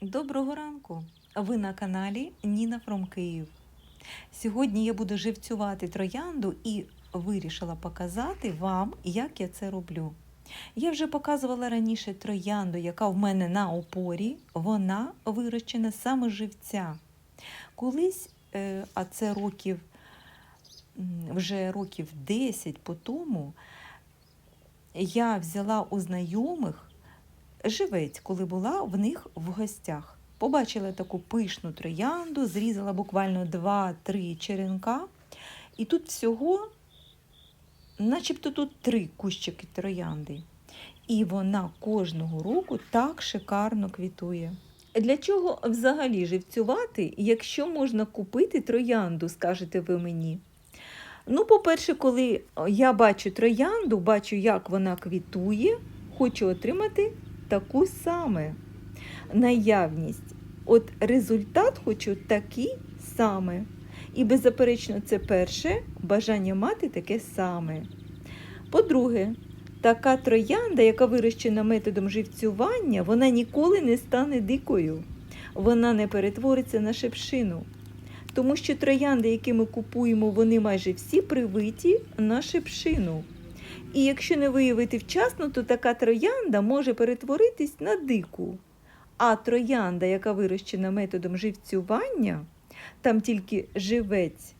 Доброго ранку! Ви на каналі Ніна Фром Київ. Сьогодні я буду живцювати троянду і вирішила показати вам, як я це роблю. Я вже показувала раніше троянду, яка в мене на опорі, вона вирощена саме живця. Колись, е, а це років вже років 10 по тому, я взяла у знайомих живець, коли була в них в гостях. Побачила таку пишну троянду, зрізала буквально 2-3 черенка. І тут всього, начебто тут три кущики троянди. І вона кожного року так шикарно квітує. Для чого взагалі живцювати, якщо можна купити троянду, скажете ви мені? Ну, по-перше, коли я бачу троянду, бачу, як вона квітує, хочу отримати таку саме наявність. От результат хочу такий саме. І беззаперечно, це перше бажання мати таке саме. По-друге, така троянда, яка вирощена методом живцювання, вона ніколи не стане дикою. Вона не перетвориться на шепшину. Тому що троянди, які ми купуємо, вони майже всі привиті на шепшину. І якщо не виявити вчасно, то така троянда може перетворитись на дику. А троянда, яка вирощена методом живцювання, там тільки живець,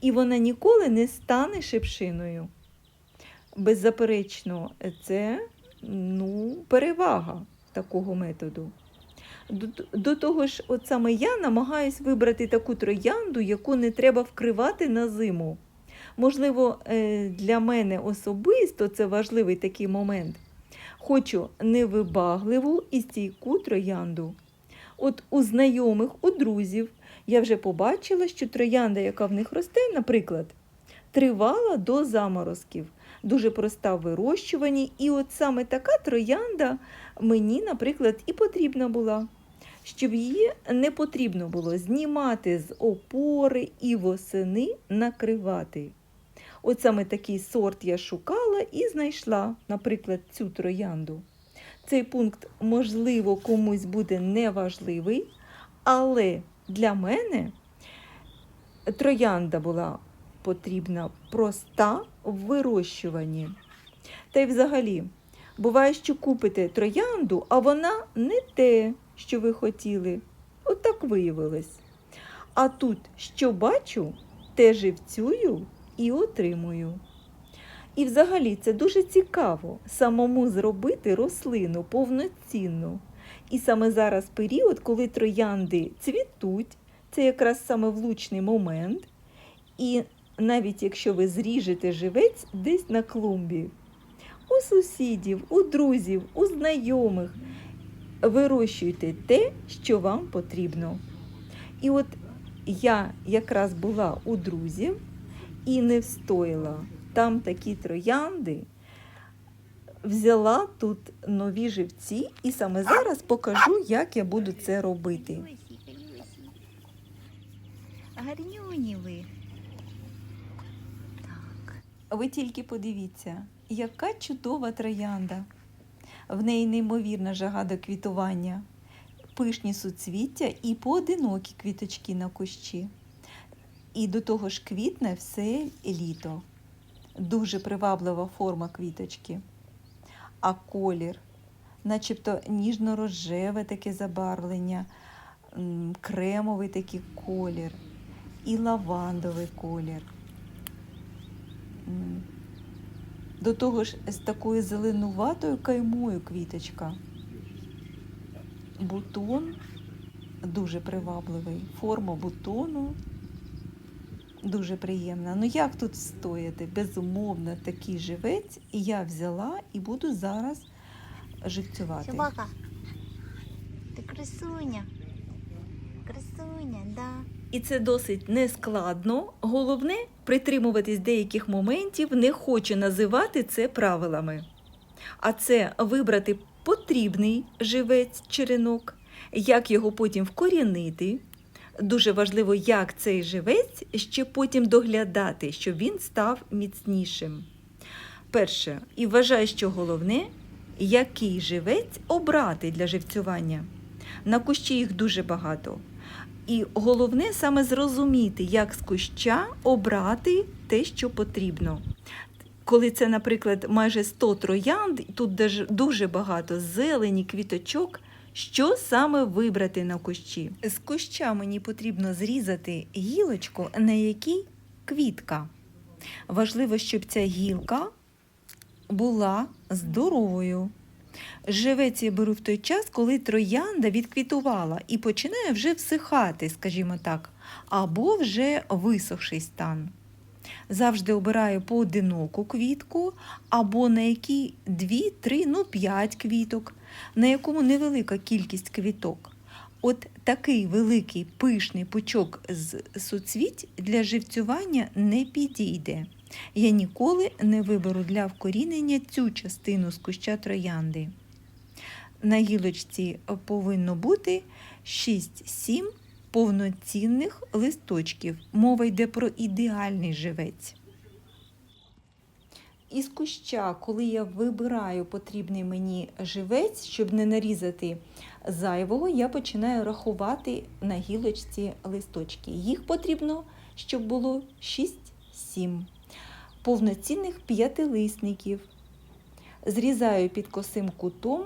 і вона ніколи не стане шипшиною. Беззаперечно, це ну, перевага такого методу. До, до того ж, от саме я намагаюсь вибрати таку троянду, яку не треба вкривати на зиму. Можливо, е, для мене особисто це важливий такий момент. Хочу невибагливу і стійку троянду. От у знайомих, у друзів я вже побачила, що троянда, яка в них росте, наприклад, тривала до заморозків, дуже проста в вирощуванні. І от саме така троянда мені, наприклад, і потрібна була. Щоб її не потрібно було знімати з опори і восени накривати. От саме такий сорт я шукала і знайшла, наприклад, цю троянду. Цей пункт, можливо, комусь буде неважливий, але для мене троянда була потрібна проста в вирощуванні. Та й взагалі, буває, що купите троянду, а вона не те, що ви хотіли. От так виявилось. А тут, що бачу, те живцюю і отримую. І взагалі це дуже цікаво самому зробити рослину повноцінну. І саме зараз період, коли троянди цвітуть, це якраз саме влучний момент. І навіть якщо ви зріжете живець десь на клумбі, у сусідів, у друзів, у знайомих, вирощуйте те, що вам потрібно. І от я якраз була у друзів і не встояла. Там такі троянди. Взяла тут нові живці, і саме зараз покажу, як я буду це робити. Гарнюні ви. Так. Ви тільки подивіться, яка чудова троянда. В неї неймовірна жага до квітування, пишні суцвіття і поодинокі квіточки на кущі. І до того ж квітне все літо. Дуже приваблива форма квіточки. А колір, начебто ніжно-рожеве таке забарвлення, кремовий такий колір і лавандовий колір. До того ж, з такою зеленуватою каймою квіточка. Бутон дуже привабливий. Форма бутону дуже приємна. Ну як тут стояти? Безумовно, такий живець. І я взяла і буду зараз живцювати. Собака. Ти красуня. Красуня, да. І це досить нескладно. Головне притримуватись деяких моментів, не хочу називати це правилами. А це вибрати потрібний живець черенок, як його потім вкорінити. Дуже важливо, як цей живець ще потім доглядати, щоб він став міцнішим. Перше, і вважаю, що головне, який живець обрати для живцювання. На кущі їх дуже багато. І головне саме зрозуміти, як з куща обрати те, що потрібно. Коли це, наприклад, майже 100 троянд, тут дуже багато зелені, квіточок, що саме вибрати на кущі? З куща мені потрібно зрізати гілочку, на якій квітка. Важливо, щоб ця гілка була здоровою. Живець я беру в той час, коли троянда відквітувала і починає вже всихати, скажімо так, або вже висохший стан. Завжди обираю поодиноку квітку, або на якій 2, 3, ну 5 квіток, на якому невелика кількість квіток. От такий великий пишний пучок з суцвіть для живцювання не підійде. Я ніколи не виберу для вкорінення цю частину з куща троянди. На гілочці повинно бути 6-7 повноцінних листочків. Мова йде про ідеальний живець. Із куща, коли я вибираю потрібний мені живець, щоб не нарізати зайвого, я починаю рахувати на гілочці листочки. Їх потрібно, щоб було 6-7 повноцінних п'ятилисників. Зрізаю під косим кутом.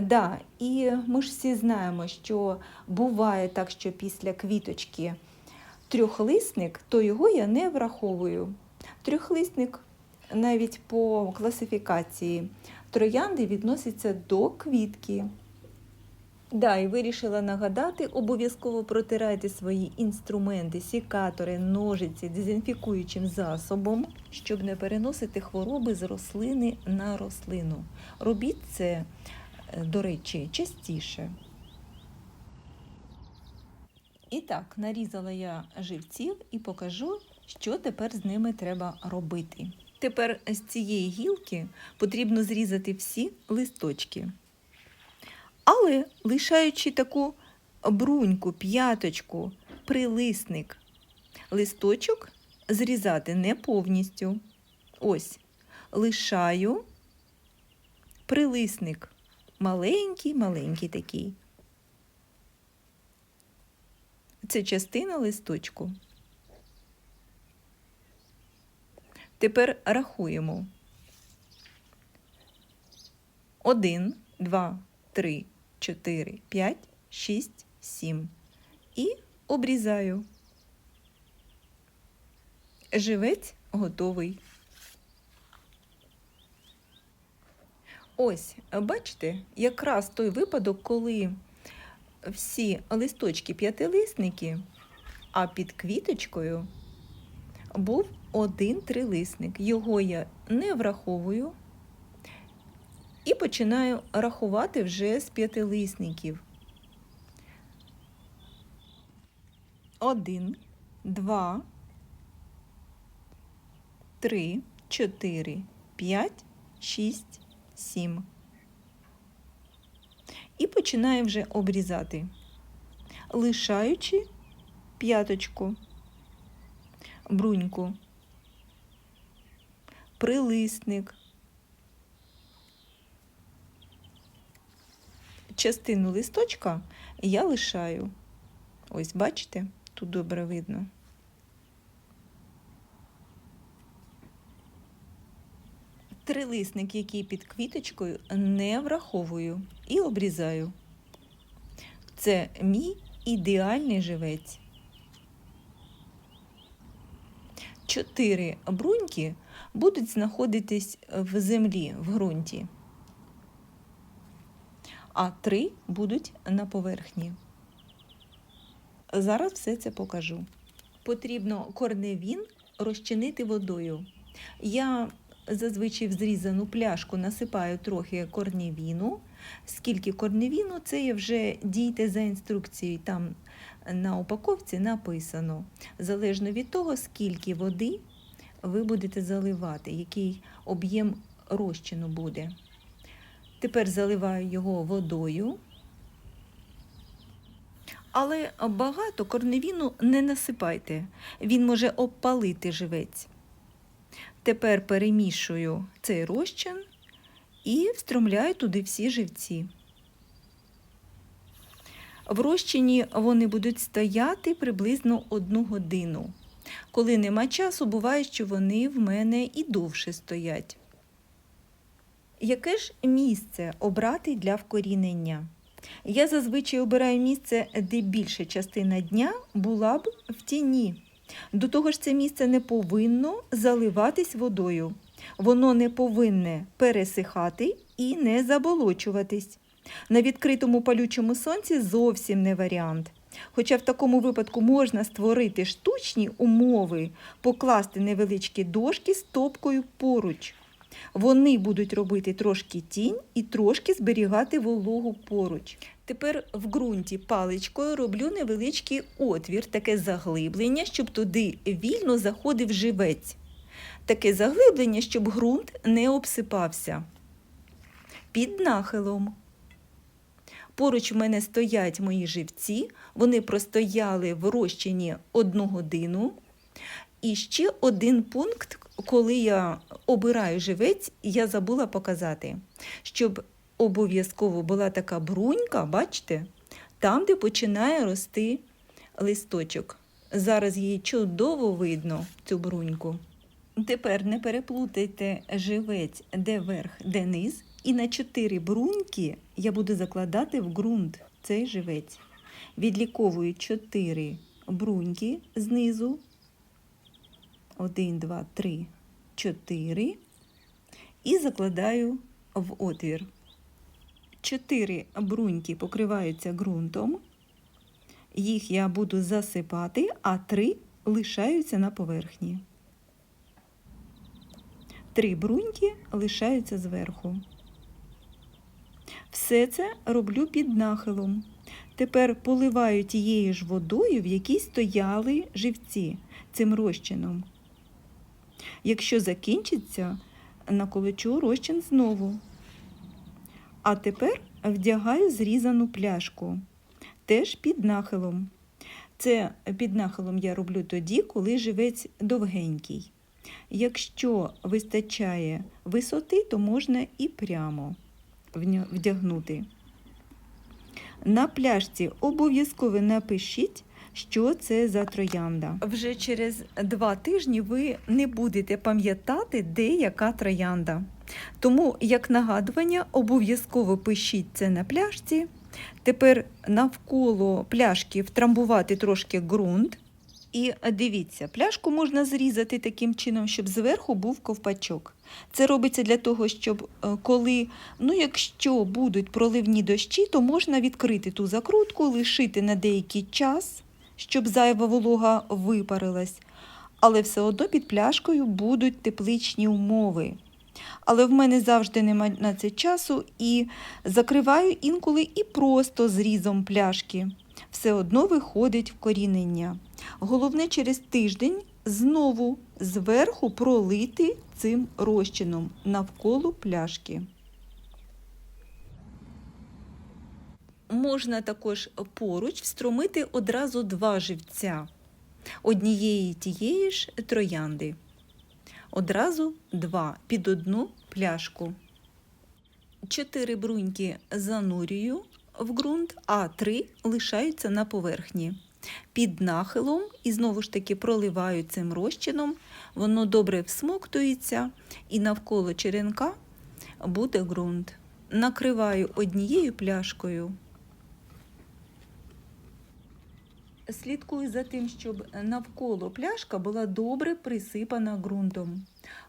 Да, і ми ж всі знаємо, що буває так, що після квіточки трьохлисник, то його я не враховую. Трьохлисник навіть по класифікації троянди відноситься до квітки. Да, і вирішила нагадати, обов'язково протирайте свої інструменти, сікатори, ножиці дезінфікуючим засобом, щоб не переносити хвороби з рослини на рослину. Робіть це, е, до речі, частіше. І так, нарізала я живців і покажу, що тепер з ними треба робити. Тепер з цієї гілки потрібно зрізати всі листочки. Але лишаючи таку бруньку, п'яточку, прилисник, листочок зрізати не повністю. Ось, лишаю прилисник. Маленький, маленький такий. Це частина листочку. Тепер рахуємо. Один, два, три, чотири, п'ять, шість, сім. І обрізаю. Живець готовий. Ось, бачите, якраз той випадок, коли всі листочки п'ятилисники, а під квіточкою був один трилисник. Його я не враховую і починаю рахувати вже з п'ятилисників. Один, два, три, чотири, п'ять, шість, сім. І починаю вже обрізати, лишаючи п'яточку, бруньку, прилисник. Частину листочка я лишаю. Ось, бачите, тут добре видно. Трилисник, який під квіточкою, не враховую і обрізаю. Це мій ідеальний живець. Чотири бруньки будуть знаходитись в землі, в ґрунті, а три будуть на поверхні. Зараз все це покажу. Потрібно корневін розчинити водою. Я зазвичай в зрізану пляшку насипаю трохи корневіну. Скільки корневіну, це я вже дійте за інструкцією. Там на упаковці написано. Залежно від того, скільки води ви будете заливати, який об'єм розчину буде. Тепер заливаю його водою. Але багато корневіну не насипайте, він може обпалити живець. Тепер перемішую цей розчин і встромляю туди всі живці. В розчині вони будуть стояти приблизно одну годину. Коли нема часу, буває, що вони в мене і довше стоять. Яке ж місце обрати для вкорінення? Я зазвичай обираю місце, де більша частина дня була б в тіні. До того ж, це місце не повинно заливатись водою. Воно не повинне пересихати і не заболочуватись. На відкритому палючому сонці зовсім не варіант. Хоча в такому випадку можна створити штучні умови, покласти невеличкі дошки з топкою поруч. Вони будуть робити трошки тінь і трошки зберігати вологу поруч. Тепер в ґрунті паличкою роблю невеличкий отвір, таке заглиблення, щоб туди вільно заходив живець. Таке заглиблення, щоб ґрунт не обсипався. Під нахилом. Поруч в мене стоять мої живці, вони простояли в розчині одну годину. І ще один пункт, коли я обираю живець, я забула показати, щоб обов'язково була така брунька, бачите, там, де починає рости листочок. Зараз її чудово видно, цю бруньку. Тепер не переплутайте живець, де верх, де низ, і на чотири бруньки я буду закладати в ґрунт цей живець. Відліковую чотири бруньки знизу. Один, два, три, чотири. І закладаю в отвір. Чотири бруньки покриваються ґрунтом. Їх я буду засипати, а три лишаються на поверхні. Три бруньки лишаються зверху. Все це роблю під нахилом. Тепер поливаю тією ж водою, в якій стояли живці цим розчином. Якщо закінчиться, наколочу розчин знову. А тепер вдягаю зрізану пляшку, теж під нахилом. Це під нахилом я роблю тоді, коли живець довгенький. Якщо вистачає висоти, то можна і прямо вдягнути. На пляшці обов'язково напишіть, що це за троянда. Вже через два тижні ви не будете пам'ятати, де яка троянда. Тому, як нагадування, обов'язково пишіть це на пляшці. Тепер навколо пляшки втрамбувати трошки ґрунт. І дивіться, пляшку можна зрізати таким чином, щоб зверху був ковпачок. Це робиться для того, щоб е, коли, ну якщо будуть проливні дощі, то можна відкрити ту закрутку, лишити на деякий час, щоб зайва волога випарилась. Але все одно під пляшкою будуть тепличні умови. Але в мене завжди немає на це часу і закриваю інколи і просто зрізом пляшки. Все одно виходить вкорінення. Головне через тиждень знову зверху пролити цим розчином навколо пляшки. Можна також поруч встромити одразу два живця однієї тієї ж троянди. Одразу два під одну пляшку. Чотири бруньки занурюю в ґрунт, а три лишаються на поверхні. Під нахилом і знову ж таки проливаю цим розчином, воно добре всмоктується і навколо черенка буде ґрунт. Накриваю однією пляшкою. Слідкую за тим, щоб навколо пляшка була добре присипана ґрунтом.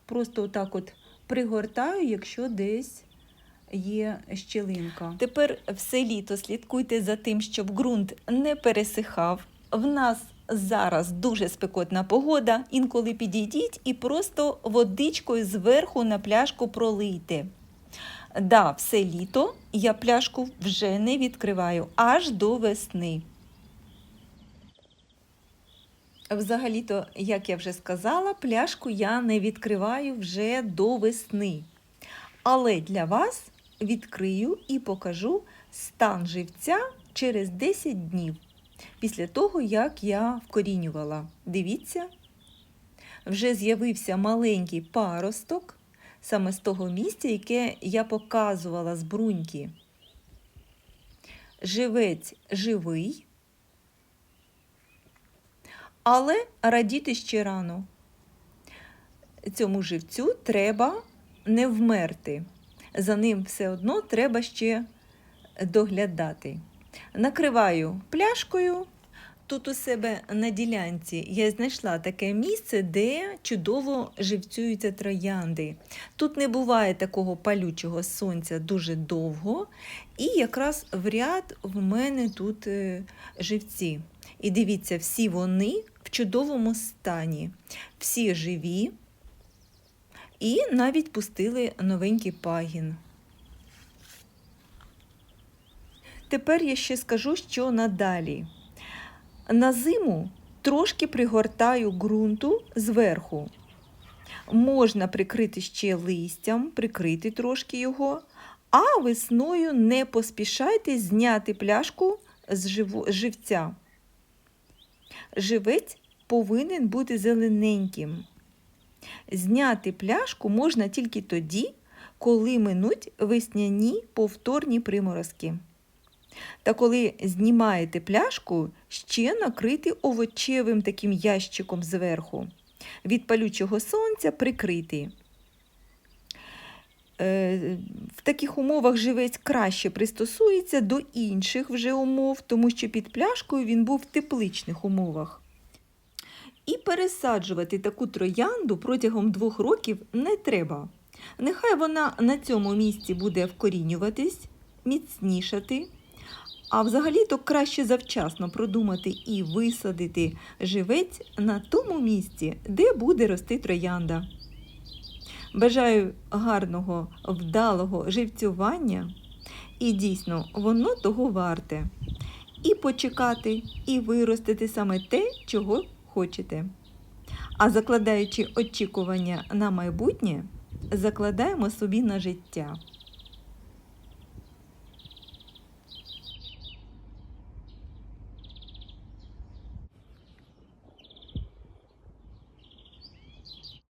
Просто отак от пригортаю, якщо десь є щілинка. Тепер все літо слідкуйте за тим, щоб ґрунт не пересихав. В нас зараз дуже спекотна погода. Інколи підійдіть і просто водичкою зверху на пляшку пролийте. Да, все літо я пляшку вже не відкриваю аж до весни. Взагалі-то, як я вже сказала, пляшку я не відкриваю вже до весни. Але для вас відкрию і покажу стан живця через 10 днів після того, як я вкорінювала. Дивіться, вже з'явився маленький паросток саме з того місця, яке я показувала з бруньки. живець живий, але радіти ще рано. Цьому живцю треба не вмерти. За ним все одно треба ще доглядати. Накриваю пляшкою. Тут у себе на ділянці я знайшла таке місце, де чудово живцюються троянди. Тут не буває такого палючого сонця дуже довго, і якраз в ряд в мене тут е, живці. І дивіться, всі вони в чудовому стані, всі живі, і навіть пустили новенький пагін. Тепер я ще скажу, що надалі. На зиму трошки пригортаю ґрунту зверху. Можна прикрити ще листям, прикрити трошки його, а весною не поспішайте зняти пляшку з живця. Живець повинен бути зелененьким. Зняти пляшку можна тільки тоді, коли минуть весняні повторні приморозки. Та коли знімаєте пляшку, ще накрити овочевим таким ящиком зверху. Від палючого сонця прикрити. Е, В таких умовах живець краще пристосується до інших вже умов, тому що під пляшкою він був в тепличних умовах. І пересаджувати таку троянду протягом двох років не треба. Нехай вона на цьому місці буде вкорінюватись, міцнішати. А взагалі-то краще завчасно продумати і висадити живець на тому місці, де буде рости троянда. Бажаю гарного, вдалого живцювання, і дійсно воно того варте. І почекати, і виростити саме те, чого хочете. А закладаючи очікування на майбутнє, закладаємо собі на життя.